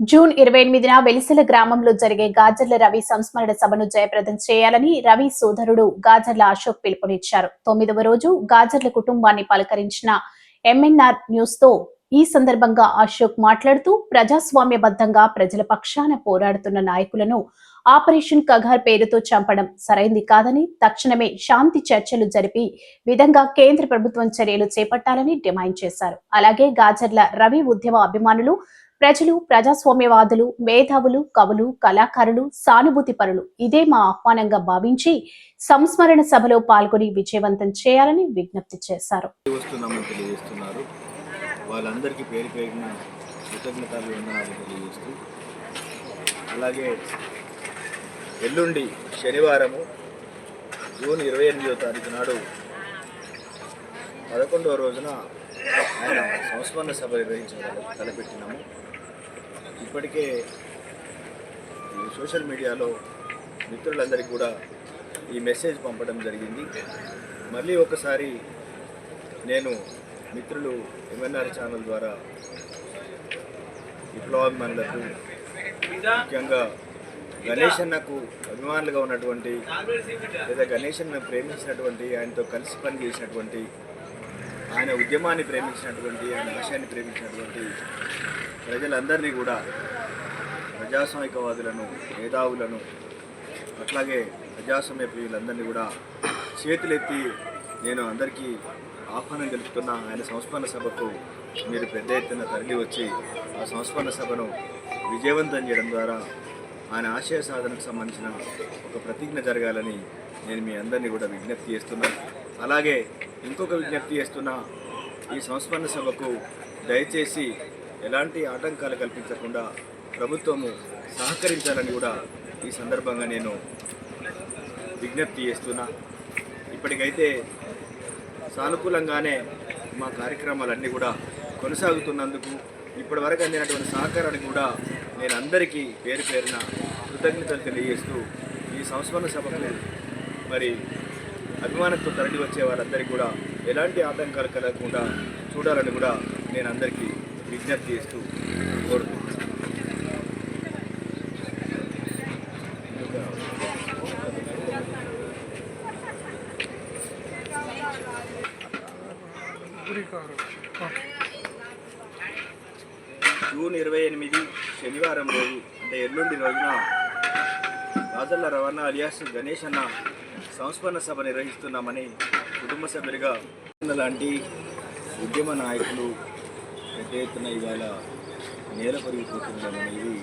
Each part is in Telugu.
జూన్ ఇరవై ఎనిమిదిన వెలిసెల గ్రామంలో జరిగే గాజర్ల రవి సంస్మరణ సభను జయప్రదం చేయాలని రవి సోదరుడు గాజర్ల అశోక్ పిలుపునిచ్చారు. తొమ్మిదవ రోజు గాజర్ల కుటుంబాన్ని పలకరించిన ఎంఎన్ఆర్ న్యూస్తో ఈ సందర్భంగా అశోక్ మాట్లాడుతూ ప్రజాస్వామ్యబద్ధంగా ప్రజల పక్షాన పోరాడుతున్న నాయకులను ఆపరేషన్ కగార్ పేరుతో చంపడం సరైంది కాదని తక్షణమే శాంతి చర్చలు జరిపి విధంగా కేంద్ర ప్రభుత్వం చర్యలు చేపట్టాలని డిమాండ్ చేశారు. అలాగే గాజర్ల రవి ఉద్యమ అభిమానులు ప్రజలు ప్రజాస్వామ్యవాదులు మేధావులు కవులు కళాకారులు సానుభూతి పరులు ఇదే మా ఆహ్వానంగా భావించి సంస్మరణ సభలో పాల్గొని విజయవంతం చేయాలని విజ్ఞప్తి చేశారు. వాళ్ళందరికీ పేరు పేరిన కృతజ్ఞతలు వందనాలు తెలియజేస్తూ అలాగే ఎల్లుండి శనివారము జూన్ ఇరవై ఎనిమిదో తారీఖు నాడు పదకొండవ రోజున ఆయన సంస్మరణ సభ నిర్వహించడం తలపెట్టినాము. ఇప్పటికే సోషల్ మీడియాలో మిత్రులందరికీ కూడా ఈ మెసేజ్ పంపడం జరిగింది. మళ్ళీ ఒకసారి నేను మిత్రులు ఎంఎన్ఆర్ ఛానల్ ద్వారా విప్లవాభిమానులకు ముఖ్యంగా గణేష్ అన్నకు అభిమానులుగా ఉన్నటువంటి లేదా గణేష్ అన్న ప్రేమించినటువంటి ఆయనతో కలిసి పనిచేసినటువంటి ఆయన ఉద్యమాన్ని ప్రేమించినటువంటి ఆయన ఆశయాన్ని ప్రేమించినటువంటి ప్రజలందరినీ కూడా ప్రజాస్వామికవాదులను మేధావులను అట్లాగే ప్రజాస్వామ్య ప్రియులందరినీ కూడా చేతులెత్తి నేను అందరికీ ఆహ్వానం తెలుపుతున్న ఆయన సంస్మరణ సభకు మీరు పెద్ద ఎత్తున తరలి వచ్చి ఆ సంస్మరణ సభను విజయవంతం చేయడం ద్వారా ఆయన ఆశయ సాధనకు సంబంధించిన ఒక ప్రతిజ్ఞ జరగాలని నేను మీ అందరినీ కూడా విజ్ఞప్తి చేస్తున్నాను. అలాగే ఇంకొక విజ్ఞప్తి చేస్తున్న ఈ సంస్మరణ సభకు దయచేసి ఎలాంటి ఆటంకాలు కల్పించకుండా ప్రభుత్వము సహకరించాలని కూడా ఈ సందర్భంగా నేను విజ్ఞప్తి చేస్తున్నా. ఇప్పటికైతే సానుకూలంగానే మా కార్యక్రమాలన్నీ కూడా కొనసాగుతున్నందుకు ఇప్పటివరకు అందినటువంటి సహకారాన్ని కూడా నేను అందరికీ పేరు పేరున కృతజ్ఞతలు తెలియజేస్తూ ఈ సంస్మరణ సభకు మరి అభిమానంతో తరలి వచ్చే వారందరికీ కూడా ఎలాంటి ఆటంకాలు కలగకుండా చూడాలని కూడా నేను అందరికీ విజ్ఞప్తి చేస్తూ కోరుతున్నాను జూన్ ఇరవై ఎనిమిది శనివారం రోజు అంటే ఎల్లుండి రోజున రాజల్ల రవాణా అలియాస్ గణేష్ అన్న సంస్మరణ సభ నిర్వహిస్తున్నామని కుటుంబ సభ్యులుగా లాంటి ఉద్యమ నాయకులు పెద్ద ఎత్తున ఇవాళ నేల పెరిగిపోతుండడం అనేది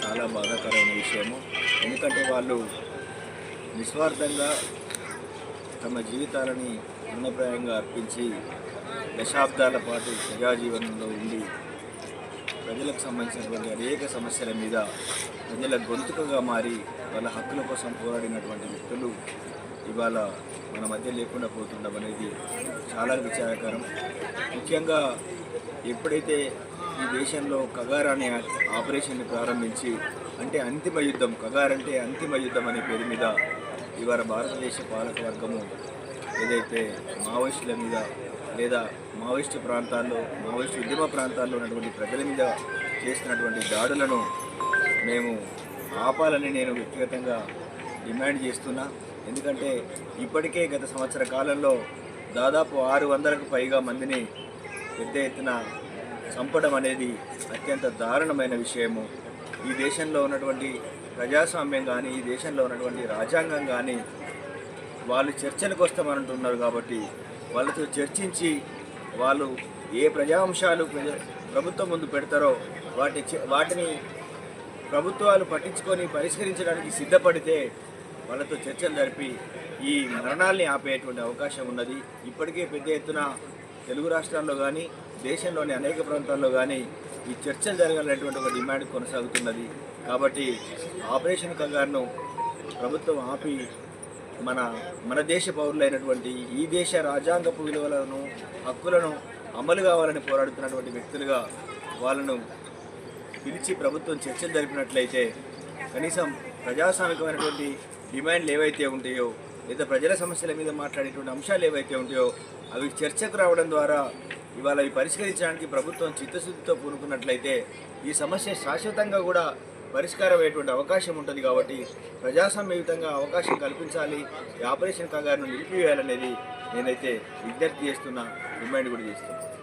చాలా బాధాకరమైన విషయము. ఎందుకంటే వాళ్ళు నిస్వార్థంగా తమ జీవితాలని అన్నప్రాయంగా అర్పించి దశాబ్దాల పాటు ప్రజాజీవనంలో ఉండి ప్రజలకు సంబంధించినటువంటి అనేక సమస్యల మీద ప్రజల గొంతుకగా మారి వాళ్ళ హక్కుల కోసం పోరాడినటువంటి వ్యక్తులు ఇవాళ మన మధ్య లేకుండా పోతుండడం అనేది చాలా విచారకరం. ముఖ్యంగా ఎప్పుడైతే ఈ దేశంలో కగార్ అనే ఆపరేషన్ని ప్రారంభించి అంటే అంతిమ యుద్ధం కగార్ అంటే అంతిమ యుద్ధం అనే పేరు మీద ఇవాళ భారతదేశ పాలక వర్గము ఏదైతే మావోయిస్టుల మీద లేదా మావోయిస్టు ప్రాంతాల్లో మావోయిస్టు ఉద్యమ ప్రాంతాల్లో ఉన్నటువంటి ప్రజల మీద చేస్తున్నటువంటి దాడులను మేము ఆపాలని నేను వ్యక్తిగతంగా డిమాండ్ చేస్తున్నా. ఎందుకంటే ఇప్పటికే గత సంవత్సర కాలంలో దాదాపు ఆరు వందలకు పైగా మందిని పెద్ద ఎత్తున చంపడం అనేది అత్యంత దారుణమైన విషయము. ఈ దేశంలో ఉన్నటువంటి ప్రజాస్వామ్యం కానీ ఈ దేశంలో ఉన్నటువంటి రాజ్యాంగం కానీ వాళ్ళు చర్చలకు వస్తామంటున్నారు కాబట్టి వాళ్ళతో చర్చించి వాళ్ళు ఏ ప్రజాంశాలు ప్రభుత్వం ముందు పెడతారో వాటి వాటిని ప్రభుత్వాలు పట్టించుకొని పరిష్కరించడానికి సిద్ధపడితే వాళ్ళతో చర్చలు జరిపి ఈ మరణాల్ని ఆపేటువంటి అవకాశం ఉన్నది. ఇప్పటికే పెద్ద ఎత్తున తెలుగు రాష్ట్రాల్లో కానీ దేశంలోని అనేక ప్రాంతాల్లో కానీ ఈ చర్చలు జరగాలనేటువంటి ఒక డిమాండ్ కొనసాగుతున్నది. కాబట్టి ఆపరేషన్ కంగారును ప్రభుత్వం ఆపి మన మన దేశ పౌరులైనటువంటి ఈ దేశ రాజ్యాంగపు విలువలను హక్కులను అమలు కావాలని పోరాడుతున్నటువంటి వ్యక్తులుగా వాళ్ళను పిలిచి ప్రభుత్వం చర్చలు జరిపినట్లయితే కనీసం ప్రజాస్వామికమైనటువంటి డిమాండ్లు ఏవైతే ఉంటాయో లేదా ప్రజల సమస్యల మీద మాట్లాడేటువంటి అంశాలు ఏవైతే ఉంటాయో అవి చర్చకు రావడం ద్వారా ఇవాళ అవి పరిష్కరించడానికి ప్రభుత్వం చిత్తశుద్ధితో పూనుకున్నట్లయితే ఈ సమస్య శాశ్వతంగా కూడా పరిష్కారం అయ్యేటువంటి అవకాశం ఉంటుంది కాబట్టి ప్రజాస్వామ్యయుతంగా అవకాశం కల్పించాలి. ఈ ఆపరేషన్ కంగారును నిలిపివేయాలనేది నేనైతే విజ్ఞప్తి చేస్తున్నా. డిమాండ్ కూడా చేస్తున్నాను